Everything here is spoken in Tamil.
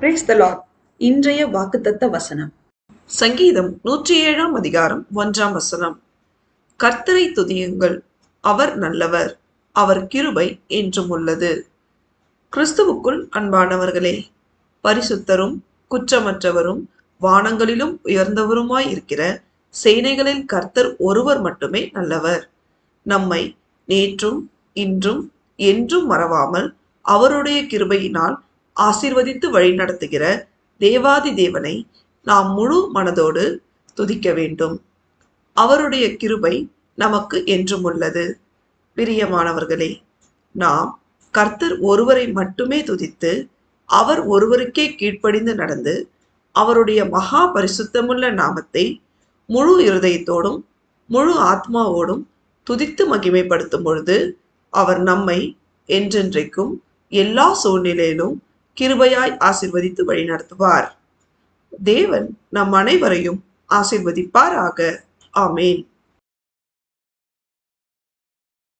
பிரேஸ் த லார்ட் இன்றைய வாக்குத்தத்த வசனம். சங்கீதம் நூற்றி ஏழாம் அதிகாரம் ஒன்றாம் வசனம். கர்த்தரை துதியுங்கள். அவர் நல்லவர். அவர் கிருபை என்றும் உள்ளது. கிறிஸ்துவுக்குள் அன்பானவர்களே பரிசுத்தரும் குற்றமற்றவரும் வானங்களிலும் உயர்ந்தவருமாய் இருக்கிற சேனைகளில் கர்த்தர் ஒருவர் மட்டுமே நல்லவர். நம்மை நேற்றும் இன்றும் என்றும் மறவாமல் அவருடைய கிருபையினால் ஆசீர்வதித்து வழிநடத்துகிற தேவாதி தேவனை நாம் முழு மனதோடு துதிக்க வேண்டும். அவருடைய கிருபை நமக்கு என்றும் உள்ளது. பிரியமானவர்களே நாம் கர்த்தர் ஒருவரை மட்டுமே துதித்து அவர் ஒருவருக்கே கீழ்ப்படிந்து நடந்து அவருடைய மகா பரிசுத்தமுள்ள நாமத்தை முழு இருதயத்தோடும் முழு ஆத்மாவோடும் துதித்து மகிமைப்படுத்தும் பொழுது அவர் நம்மை என்றென்றைக்கும் எல்லா சூழ்நிலையிலும் கிருபையாய் ஆசிர்வதித்து வழிநடத்துவார். தேவன் நம் அனைவரையும் ஆசிர்வதிப்பாராக. ஆமேன்.